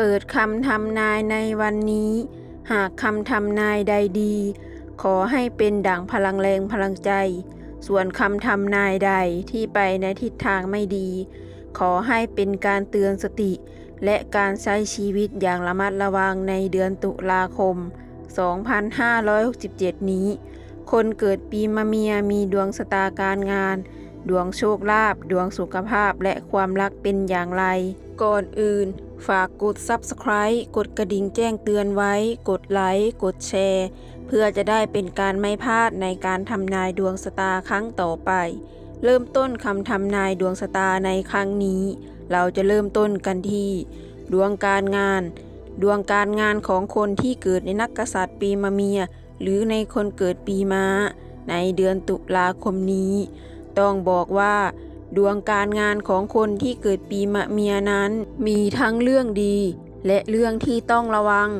เปิดคำทำนายในวันนี้ หากคำทำนายใดดี ขอให้เป็นดั่งพลังแรงพลังใจ ส่วนคำทำนายใดที่ไปในทิศทางไม่ดี ขอให้เป็นการเตือนสติ และการใช้ชีวิตอย่างระมัดระวังในเดือนตุลาคม 2567 นี้ คนเกิดปีมะเมียมีดวงสตาการงานดวงโชคลาภ ดวงสุขภาพ และความรักเป็นอย่างไร ก่อนอื่น ฝากกด Subscribe กดกระดิ่งแจ้งเตือนไว้ กดไลค์ กดแชร์ เพื่อจะได้เป็นการไม่พลาดในการทำนายดวงสตาครั้งต่อไป เริ่มต้นคำทำนายดวงสตาในครั้งนี้ เราจะเริ่มต้นกันที่ ดวงการงาน ดวงการงานของคนที่เกิดในนักกษัตริย์ปีมะเมีย หรือในคนเกิดปีม้า ในเดือนตุลาคมนี้ ต้องบอกว่า ดวงการงานของคนที่เกิดปีมะเมียนั้น มีทั้งเรื่องดี และเรื่องที่ต้องระวัง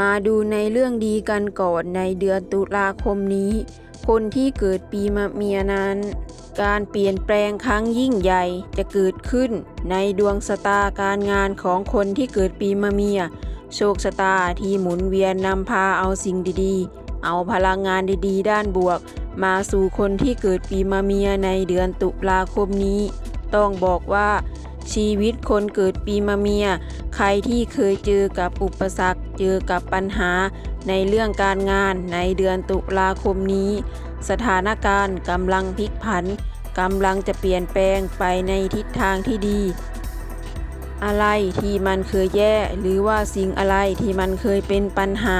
มาดูในเรื่องดีกันก่อนในเดือนตุลาคมนี้ คนที่เกิดปีมะเมียนั้น การเปลี่ยนแปลงครั้งยิ่งใหญ่จะเกิดขึ้น ในดวงสตาการงานของคนที่เกิดปีมะเมีย โชคชะตาที่หมุนเวียนนำพาเอาสิ่งดีๆ เอาพลังงานดีๆ ด้านบวก มาสู่คนที่เกิดปีมะเมียในเดือนตุลาคมนี้ ต้องบอกว่า ชีวิตคนเกิดปีมะเมีย ใครที่เคยเจอกับอุปสรรค เจอกับปัญหา ในเรื่องการงานในเดือนตุลาคมนี้ สถานการณ์กำลังพลิกผันกำลังจะเปลี่ยนแปลงไปในทิศทางที่ดี อะไรที่มันเคยแย่หรือว่าสิ่งอะไรที่มันเคยเป็นปัญหา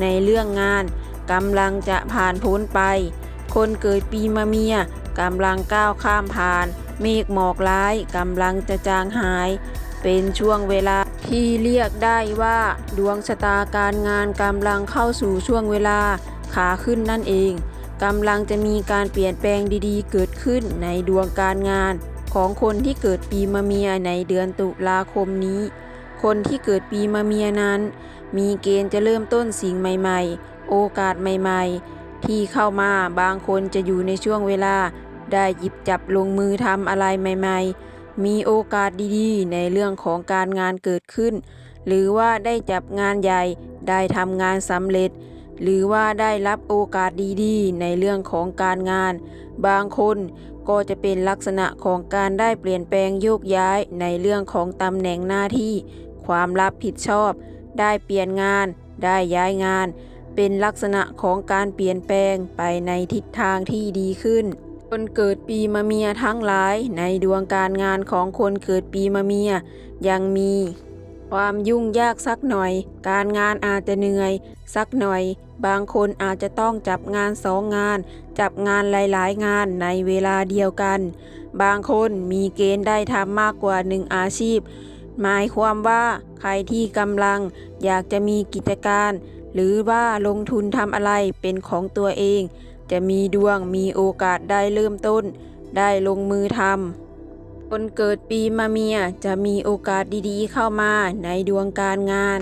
ในเรื่องงานกำลังจะผ่านพ้นไป คนเกิดปีมะเมียกำลังก้าวข้ามผ่าน เมฆหมอกร้ายกำลังจะจางหาย เป็นช่วงเวลาที่เรียกได้ว่า ดวงชะตาการงานกำลังเข้าสู่ช่วงเวลาขาขึ้นนั่นเองกำลังจะมีการเปลี่ยนแปลงดีๆ เกิดขึ้นในดวงการงาน ของคนที่เกิดปีมะเมียในเดือนตุลาคมนี้ คนที่เกิดปีมะเมียนั้น มีเกณฑ์จะเริ่มต้นสิ่งใหม่ ๆ โอกาสใหม่ ๆ ที่เข้ามาบางคนจะอยู่ในช่วงเวลา ได้หยิบจับลงมือทำอะไรใหม่ ๆ มีโอกาสดีๆ ในเรื่องของการงานเกิดขึ้น หรือว่าได้จับงานใหญ่ ได้ทำงานสำเร็จ หรือว่าได้รับโอกาสดีๆ ในเรื่องของการงาน บางคนก็จะเป็นลักษณะของการได้เปลี่ยนแปลงโยกย้ายในเรื่องของตำแหน่งหน้าที่ ความรับผิดชอบ ได้เปลี่ยนงาน ได้ย้ายงาน เป็นลักษณะของการเปลี่ยนแปลงไปในทิศทางที่ดีขึ้น คนเกิดปีมะเมียทั้งหลายในดวงการงานของคนเกิดปีมะเมียยังมี ความยุ่งยากสักหน่อย การงานอาจจะเหนื่อย สักหน่อย บางคนอาจจะต้องจับงานสองงาน จับงานหลายๆ งานในเวลาเดียวกัน บางคนมีเกณฑ์ได้ทำมากกว่าหนึ่งอาชีพ หมายความว่าใครที่กำลังอยากจะมีกิจการ หรือว่าลงทุนทำอะไรเป็นของตัวเอง จะมีดวงมีโอกาสได้เริ่มต้น ได้ลงมือทำคนเกิดปีมะเมียจะมีโอกาสดีๆ เข้ามาในดวงการงาน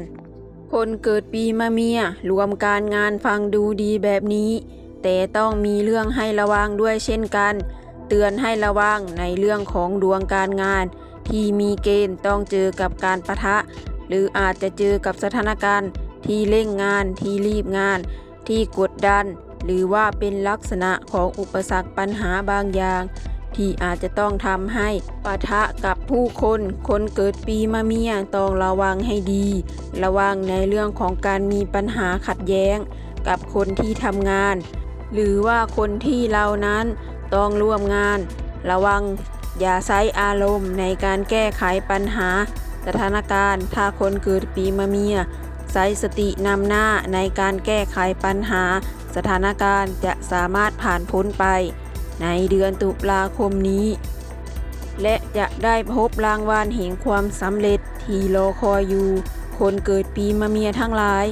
คนเกิดปีมะเมียรวมการงานฟังดูดีแบบนี้ แต่ต้องมีเรื่องให้ระวังด้วยเช่นกัน เตือนให้ระวังในเรื่องของดวงการงาน ที่มีเกณฑ์ต้องเจอกับการประทะ หรืออาจจะเจอกับสถานการณ์ ที่เร่งงานที่รีบงาน ที่กดดัน หรือว่าเป็นลักษณะของอุปสรรคปัญหาบางอย่าง ที่อาจจะต้องทำให้ปะทะกับผู้คน คนเกิดปีมะเมียต้องระวังให้ดี ระวังในเรื่องของการมีปัญหาขัดแย้ง กับคนที่ทำงาน หรือว่าคนที่เรานั้นต้องร่วมงาน ระวังอย่าใช้อารมณ์ในการแก้ไขปัญหา สถานการณ์ถ้าคนเกิดปีมะเมีย ใช้สตินำหน้าในการแก้ไขปัญหา สถานการณ์จะสามารถผ่านพ้นไป ในเดือนตุลาคมนี้ และจะได้พบรางวัลแห่งความสำเร็จที่รอคอยอยู่ คนเกิดปีมะเมียทั้งหลาย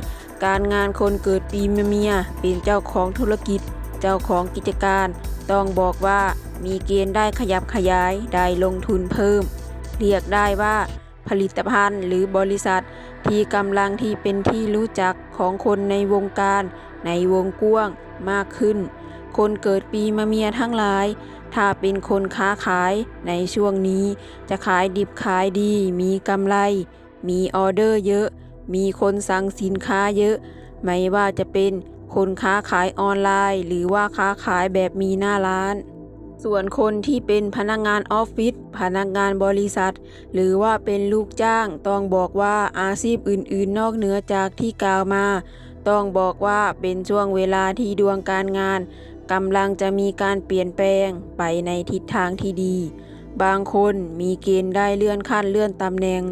การงานคนเกิดปีมะเมียเป็นเจ้าของธุรกิจ เจ้าของกิจการ ต้องบอกว่ามีเกณฑ์ได้ขยับขยาย ได้ลงทุนเพิ่ม เรียกได้ว่าผลิตภัณฑ์หรือบริษัท ที่กำลังที่เป็นที่รู้จักของคนในวงการ ในวงกว้างมากขึ้น คนเกิดปีมะเมียทั้งหลาย ถ้าเป็นคนค้าขายในช่วงนี้ จะขายดิบขายดี มีกำไร มีออเดอร์เยอะ มีคนสั่งสินค้าเยอะ ไม่ว่าจะเป็นคนค้าขายออนไลน์ หรือว่าค้าขายแบบมีหน้าร้าน ส่วนคนที่เป็นพนักงานออฟฟิศพนักงานบริษัท หรือว่าเป็นลูกจ้างต้องบอกว่าอาชีพอื่นๆ นอกเหนือจากที่กล่าวมา ต้องบอกว่าเป็นช่วงเวลาที่ดวงการงานกำลังจะมีการเปลี่ยนแปลงไปในทิศทางที่ดี บางคนมีเกณฑ์ได้เลื่อนขั้นเลื่อนตำแหน่ง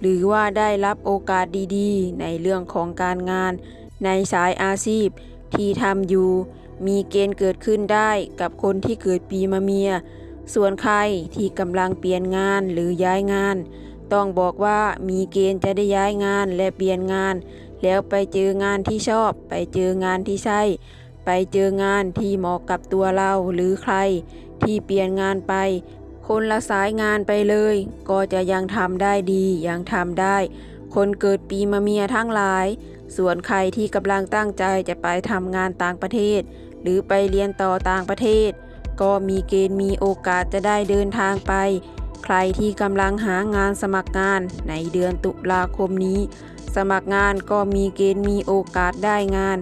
หรือว่าได้รับโอกาสดีๆ ในเรื่องของการงาน ในสายอาชีพที่ทำอยู่ มีเกณฑ์เกิดขึ้นได้กับคนที่เกิดปีมะเมีย ส่วนใครที่กำลังเปลี่ยนงานหรือย้ายงาน ต้องบอกว่ามีเกณฑ์จะได้ย้ายงานและเปลี่ยนงาน แล้วไปเจองานที่ชอบ ไปเจองานที่ใช่ ไปเจองานที่เหมาะกับตัวเราหรือใคร ที่เปลี่ยนงานไป คนละสายงานไปเลย ก็จะยังทำได้ดียังทำได้คนเกิดปีมะเมียทั้งหลาย ส่วนใครที่กำลังตั้งใจจะไปทำงานต่างประเทศ รือไปเรียนต่อต่างประเทศ ก็มีเกณฑ์มีโอกาสจะได้เดินทางไป ใครที่กำลังหางานสมัครงานในเดือนตุลาคมนี้ สมัครงานก็มีเกณฑ์มีโอกาสได้งาน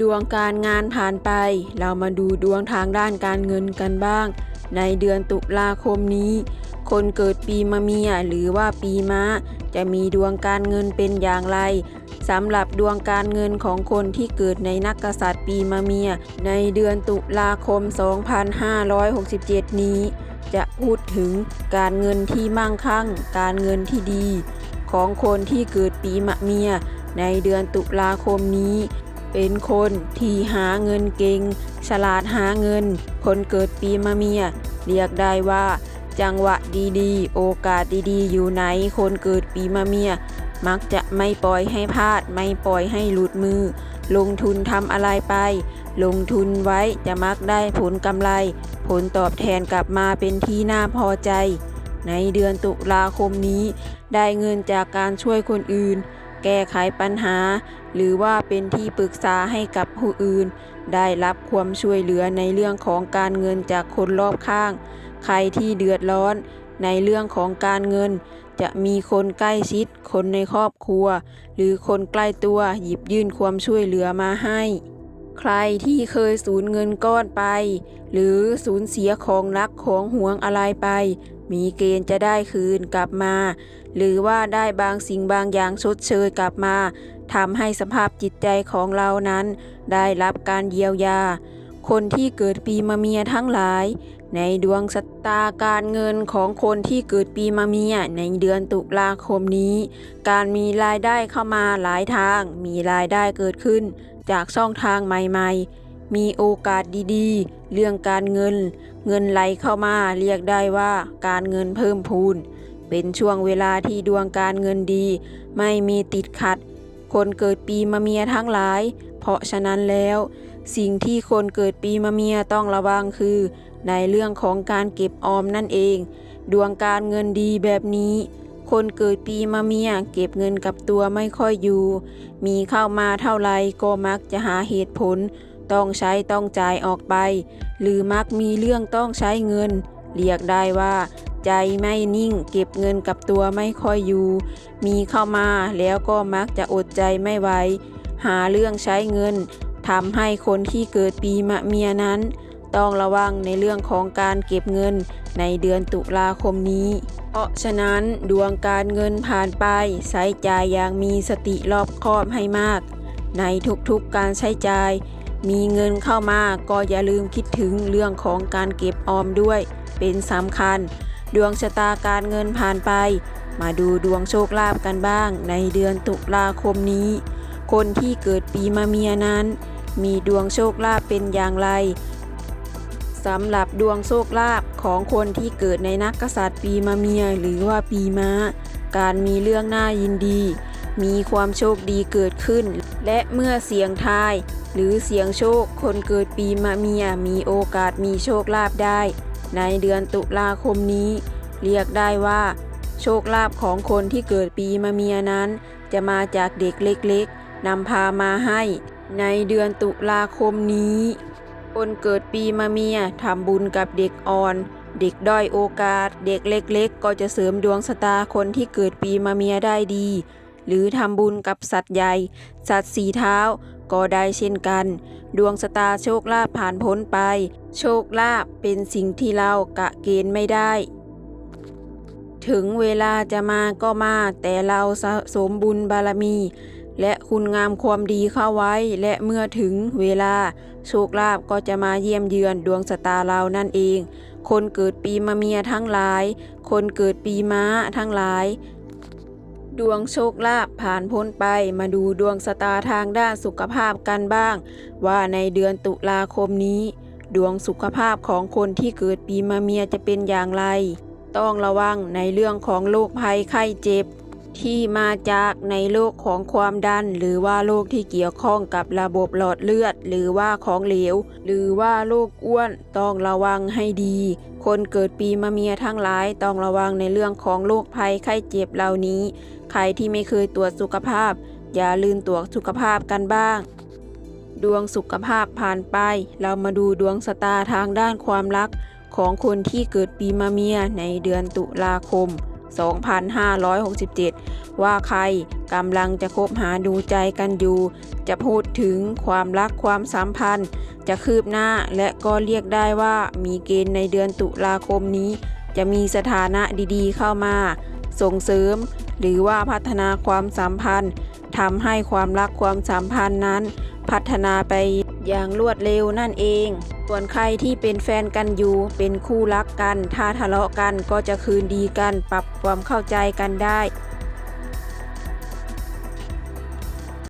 ดวงการงานผ่านไป เรามาดูดวงทางด้านการเงินกันบ้าง ในเดือนตุลาคมนี้ คนเกิดปีมะเมียหรือว่าปีม้า จะมีดวงการเงินเป็นอย่างไรสำหรับดวงการเงินของคนที่เกิดในนักกษัตริย์ปีมะเมีย ในเดือนตุลาคม 2567 นี้ จะพูดถึงการเงินที่มั่งคั่ง การเงินที่ดี ของคนที่เกิดปีมะเมีย ในเดือนตุลาคมนี้ เป็นคนที่หาเงินเก่ง ฉลาดหาเงิน คนเกิดปีมะเมีย เรียกได้ว่า จังหวะดีๆ โอกาสดีๆ อยู่ไหน คนเกิดปีมะเมีย มักจะไม่ปล่อยให้พลาด ไม่ปล่อยให้หลุดมือ ลงทุนทำอะไรไป ลงทุนไว้จะมักได้ผลกำไร ผลตอบแทนกลับมาเป็นที่น่าพอใจ ในเดือนตุลาคมนี้ ได้เงินจากการช่วยคนอื่น แก้ไขปัญหา หรือว่าเป็นที่ปรึกษาให้กับผู้อื่น ได้รับความช่วยเหลือในเรื่องของการเงินจากคนรอบข้าง ใครที่เดือดร้อน ในเรื่องของการเงิน จะมีคนใกล้ชิด คนในครอบครัว หรือคนใกล้ตัวหยิบยื่นความช่วยเหลือมาให้ ใครที่เคยสูญเงินก้อนไป หรือสูญเสียของรักของห่วงอะไรไป มีเกณฑ์จะได้คืนกลับมา หรือว่าได้บางสิ่งบางอย่างชดเชยกลับมาทำให้สภาพจิตใจของเรานั้น ได้รับการเยียวยา คนที่เกิดปีมะเมียทั้งหลาย ในดวงชะตาการเงินของคนที่เกิดปีมะเมียในเดือนตุลาคมนี้ การมีรายได้เข้ามาหลายทาง มีรายได้เกิดขึ้น จากช่องทางใหม่ๆ มีโอกาสดีๆ เรื่องการเงิน เงินไหลเข้ามาเรียกได้ว่าการเงินเพิ่มพูน เป็นช่วงเวลาที่ดวงการเงินดี ไม่มีติดขัด คนเกิดปีมะเมียทั้งหลาย เพราะฉะนั้นแล้ว สิ่งที่คนเกิดปีมะเมียต้องระวังคือ ในเรื่องของการเก็บออมนั่นเอง ดวงการเงินดีแบบนี้ คนเกิดปีมะเมียเก็บเงินกับตัวไม่ค่อยอยู่ มีเข้ามาเท่าไรก็มักจะหาเหตุผล ต้องใช้ต้องจ่ายออกไป หรือมักมีเรื่องต้องใช้เงิน เรียกได้ว่า ใจไม่นิ่ง เก็บเงินกับตัวไม่ค่อยอยู่ มีเข้ามาแล้วก็มักจะอดใจไม่ไหวหาเรื่องใช้เงินทำให้คนที่เกิดปีมะเมียนั้น ต้องระวังในเรื่องของการเก็บเงินในเดือนตุลาคมนี้ เพราะฉะนั้นดวงการเงินผ่านไปใช้จ่ายอย่างมีสติรอบคอบให้มาก ในทุกๆการใช้จ่าย มีเงินเข้ามาก็อย่าลืมคิดถึงเรื่องของการเก็บออมด้วย เป็นสำคัญ ดวงชะตาการเงินผ่านไป มาดูดวงโชคลาภกันบ้าง ในเดือนตุลาคมนี้ คนที่เกิดปีมะเมียนั้นมีดวงโชคลาภเป็นอย่างไร สำหรับดวงโชคลาภของคนที่เกิดในนักกษัตริย์ปีมะเมียหรือว่าปีม้า การมีเรื่องน่ายินดี มีความโชคดีเกิดขึ้น และเมื่อเสียงทาย หรือเสียงโชคคนเกิดปีมะเมียมีโอกาสมีโชคลาภได้ ในเดือนตุลาคมนี้ เรียกได้ว่า โชคลาภของคนที่เกิดปีมะเมียนั้น จะมาจากเด็กเล็กๆนำพามาให้ ในเดือนตุลาคมนี้ คนเกิดปีมะเมียทำบุญกับเด็กอ่อน เด็กด้อยโอกาส เด็กเล็กๆ ก็จะเสริมดวงชะตาคนที่เกิดปีมะเมียได้ดี หรือทำบุญกับสัตว์ใหญ่ สัตว์สีเท้าก็ได้เช่นกัน ดวงชะตาโชคลาภผ่านพ้นไป โชคลาภเป็นสิ่งที่เรากะเกณฑ์ไม่ได้ ถึงเวลาจะมาก็มา แต่เราสะสมบุญบารมี และคุณงามความดีเข้าไว้ และเมื่อถึงเวลา โชคลาภก็จะมาเยี่ยมเยือนดวงชะตาเรานั่นเอง คนเกิดปีมะเมียทั้งหลาย คนเกิดปีม้าทั้งหลาย ดวงโชคลาภผ่านพ้นไปมาดูดวงชะตาทางด้านสุขภาพกันบ้าง ว่าในเดือนตุลาคมนี้ ดวงสุขภาพของคนที่เกิดปีมะเมียจะเป็นอย่างไร ต้องระวังในเรื่องของโรคภัยไข้เจ็บ ที่มาจากในโรคของความดัน หรือว่าโรคที่เกี่ยวข้องกับระบบหลอดเลือด หรือว่าของเหลว หรือว่าโรคอ้วนต้องระวังให้ดี คนเกิดปีมะเมียทั้งหลายต้องระวังในเรื่องของโรคภัยไข้เจ็บเหล่านี้ ใครที่ไม่เคยตรวจสุขภาพ อย่าลืมตรวจสุขภาพกันบ้าง ดวงสุขภาพผ่านไป เรามาดูดวงชะตาทางด้านความรัก ของคนที่เกิดปีมะเมียในเดือนตุลาคม 2567 ว่าใครกำลังจะคบหาดูใจกันอยู่ จะพูดถึงความรักความสัมพันธ์ จะคืบหน้าและก็เรียกได้ว่ามีเกณฑ์ในเดือนตุลาคมนี้ จะมีสถานะดีๆ เข้ามา ส่งเสริม หรือว่าพัฒนาความสัมพันธ์ทำให้ความรักความสัมพันธ์นั้น พัฒนาไปอย่างรวดเร็วนั่นเอง ส่วนใครที่เป็นแฟนกันอยู่ เป็นคู่รักกัน ถ้าทะเลาะกันก็จะคืนดีกัน ปรับความเข้าใจกันได้